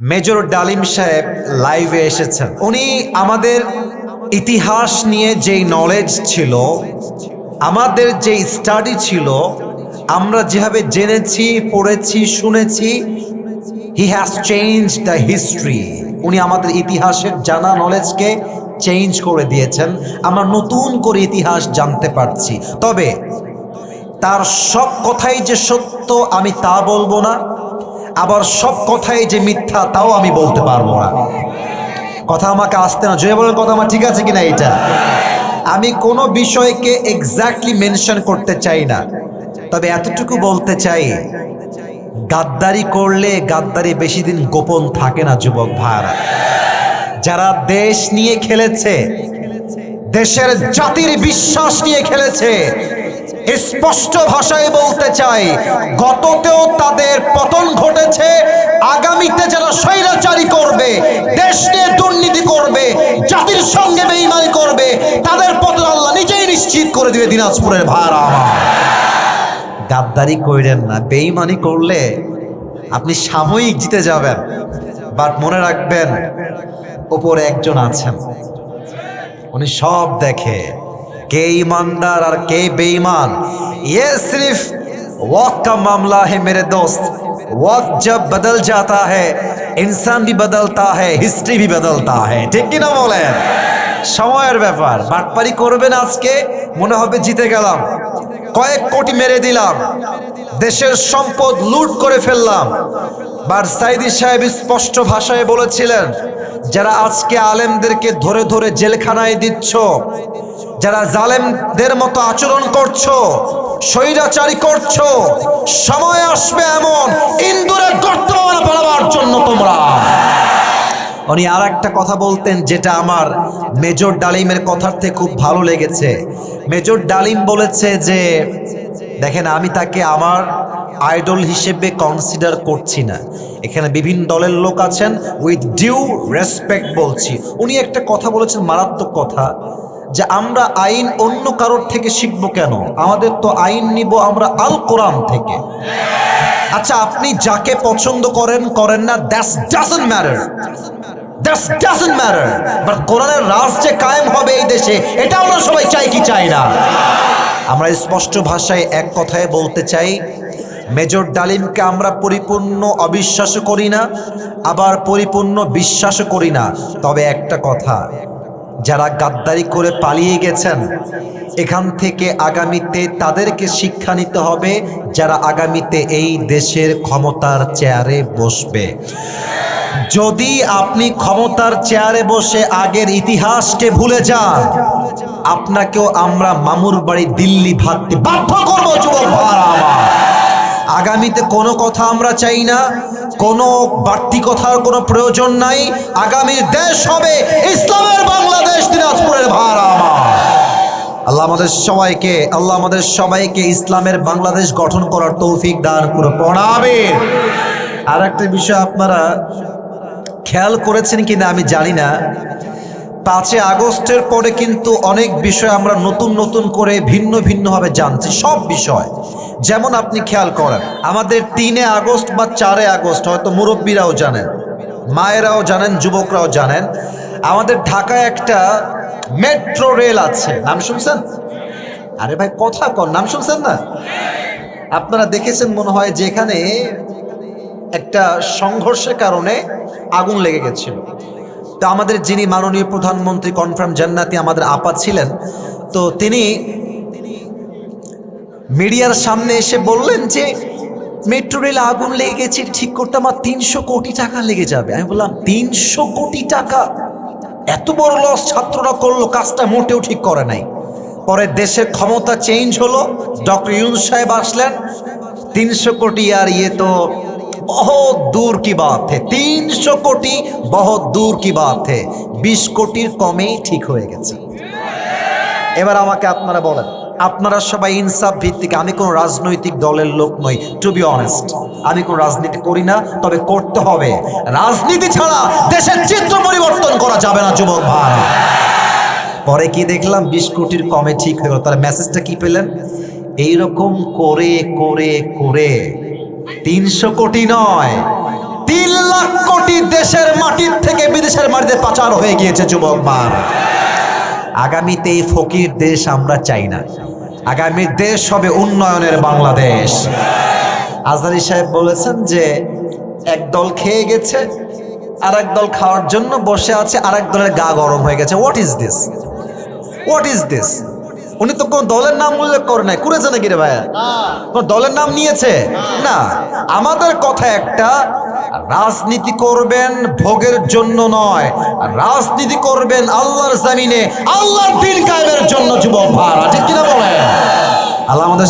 Major ডালিম সাহেব লাইভে এসেছেন। উনি আমাদের ইতিহাস নিয়ে যেই নলেজ ছিল, আমাদের যে স্টাডি ছিল, আমরা যেভাবে জেনেছি, পড়েছি, শুনেছি he has change the history উনি আমাদের ইতিহাসের জানা নলেজকে চেঞ্জ করে দিয়েছেন। আমরা নতুন করে ইতিহাস জানতে পারছি। তবে তার সব কথাই যে সত্য আমি তা বলব না। আবার সব কথাই যে মিথ্যা, তাও আমি বলতে পারব না। কথা আমাকে আসতে না। জয় বলেন, কথা আমার ঠিক আছে কিনা এটা আমি কোনো বিষয়কে এক্স্যাক্টলি মেনশন করতে চাই না। তবে এতটুকু বলতে চাই, গাদ্দারি করলে গাদ্দারি বেশি দিন গোপন থাকে না, যুবক ভাইরা। যারা দেশ নিয়ে খেলেছে, দেশের জাতির বিশ্বাস নিয়ে খেলেছে স্পষ্ট ভাষায় বলতে চাই, গততেও তাদের পতন ঘটেছে, আগামীতে যারা স্বৈরাচারী করবে, দেশ নিয়ে দুর্নীতি করবে, জাতির সঙ্গে বেইমানি করবে, তাদের পতন আল্লাহ নিজেই নিশ্চিত করে দিবে দিনাজপুরের ভাড়া গাদ্দারি কইরেন না, বেইমানি করলে আপনি সাময়িক জিতে যাবেন, বাট মনে রাখবেন ওপরে একজন আছেন। উনি সব দেখে। কে ईमानदार और के बेईमान ये सिर्फ वक्त का मामला है मेरे दोस्त वक्त जब बदल जाता है इंसान भी बदलता है हिस्ट्री भी बदलता है ঠিক কি না বলেন সময়ের ব্যাপার বাটপারি করবেন আজকে মনে হবে জিতে গেলাম কয়েক কোটি মেরে দিলাম দেশের সম্পদ লুট করে ফেললাম বার সাইদি সাহেব স্পষ্ট ভাষায় বলেছিলেন যারা আজকে আলেমদেরকে ধরে ধরে জেলখানায় দিচ্ছ যারা জালেমদের মতো আচরণ করছ, স্বৈরাচারী করছ, সময় আসবে এমন ইন্দুরের গর্ত পালাবার জন্য তোমরা। উনি আর একটা কথা বলতেন যেটা আমার মেজর ডালিমের কথার থেকে খুব ভালো লেগেছে। মেজর ডালিম বলেছে যে, দেখেন, আমি তাকে আমার আইডল হিসেবে কনসিডার করছি না। এখানে বিভিন্ন দলের লোক আছেন উইথ ডিউ রেসপেক্ট বলছি। উনি একটা কথা বলেছেন, মারাত্মক কথা। যে আমরা আইন অন্য কারোর থেকে শিখব কেন? আমাদের তো আইন নিব আমরা আল কোরআন থেকে। আচ্ছা আপনি যাকে পছন্দ করেন করেন না কোরআনের রাজ যে কায়েম হবে এই দেশে, এটা আমরা সবাই চাই কি চাই না? আমরা স্পষ্ট ভাষায় এক কথায় বলতে চাই, মেজর ডালিমকে আমরা পরিপূর্ণ অবিশ্বাস করি না, আবার পরিপূর্ণ বিশ্বাসও করি না। তবে একটা কথা যারা গাদ্দারি করে পালিয়ে গেছেন, এখান থেকে আগামীতে তাদেরকে শিক্ষা নিতে হবে যারা আগামীতে এই দেশের ক্ষমতার চেয়ারে বসবে। যদি আপনি ক্ষমতার চেয়ারে বসে আগের ইতিহাসকে ভুলে যান, আপনাকেও আমরা মামুর বাড়ি দিল্লি ভাবতে বাধ্য করব, যুবক আগামীতে কোনো কথা আমরা চাই না কোনো বাড়তি কথার কোনো প্রয়োজন নাই। আগামী দেশ হবে ইসলামের বাংলাদেশ, দিনাজপুরের ভাড়া আল্লাহ আমাদের সবাইকে, আল্লাহ আমাদের সবাইকে ইসলামের বাংলাদেশ গঠন করার তৌফিক দান করে পড়াবে। আর একটা বিষয় আপনারা খেয়াল করেছেন কিনা আমি জানি না। পাঁচই আগস্টের পরে কিন্তু অনেক বিষয় আমরা নতুন নতুন করে ভিন্ন, ভিন্নভাবে জানছি, সব বিষয়। যেমন আপনি খেয়াল করেন, আমাদের তিনে আগস্ট বা চারে আগস্ট, হয়তো মুরব্বীরাও জানেন, মায়েরাও জানেন, যুবকরাও জানেন, আমাদের ঢাকায় একটা মেট্রো রেল আছে। নাম শুনছেন? আরে ভাই, কথা কর নাম শুনছেন না? আপনারা দেখেছেন মনে হয় যে এখানে একটা সংঘর্ষের কারণে আগুন লেগে গেছিল। তো আমাদের যিনি মাননীয় প্রধানমন্ত্রী কনফার্ম জান্নাতি আমাদের আপা ছিলেন, তো তিনি মিডিয়ার সামনে এসে বললেন যে, মেট্রো রেল আগুন লেগে গেছে ঠিক করতে আমার তিনশো কোটি টাকা লেগে যাবে। আমি বললাম, তিনশো কোটি টাকা? এত বড় লস ছাত্ররা করল, কাজটা মোটেও ঠিক করে নাই। পরে দেশের ক্ষমতা চেঞ্জ হলো, ডক্টর ইউনুস সাহেব আসলেন, তিনশো কোটি আর ইয়ে তো बहुत दूर की बात है তিনশো কোটি বহুত দূর কি বাত হে বিশ কোটির কমেই ঠিক হয়ে গেছে এবার আমাকে আপনারা বলেন আপনারা সবাই ইনসাফ ভিত্তিক আমি কোন রাজনৈতিক দলের লোক নই টু বি অনেস্ট আমি কোন রাজনীতি করি না তবে করতে হবে রাজনীতি ছাড়া দেশের চিত্র পরিবর্তন করা যাবে না যুবক ভাই পরে কি দেখলাম বিশ কোটির কমে ঠিক হয়ে গেল তার মেসেজটা কি পেলেন এইরকম করে করে করে তিনশো কোটি নয়, তিন লাখ কোটি দেশের মাটির থেকে বিদেশের মাটিতে পাচার হয়ে গিয়েছে যুবক বার আগামীতে এই ফকির দেশ আমরা চাই না। আগামীর দেশ হবে উন্নয়নের বাংলাদেশ। আজারি সাহেব বলেছেন যে, এক দল খেয়ে গেছে আর এক দল খাওয়ার জন্য বসে আছে আর এক দলের গা গরম হয়ে গেছে। What is this what is this উনি তো কোন দলের নাম উল্লেখ করে নাই। করেছে নাকি রে ভাইয়া কোন দলের নাম নিয়েছে? না। আমাদের কথা একটা রাজনীতি করবেন ভোগের জন্য নয়। রাজনীতি করবেন আল্লাহর জামিনে। আল্লাহর দিন কায়েমের জন্য যুবক ভাড়া ঠিক কিনা বলেন? আল্লাহ আমাদের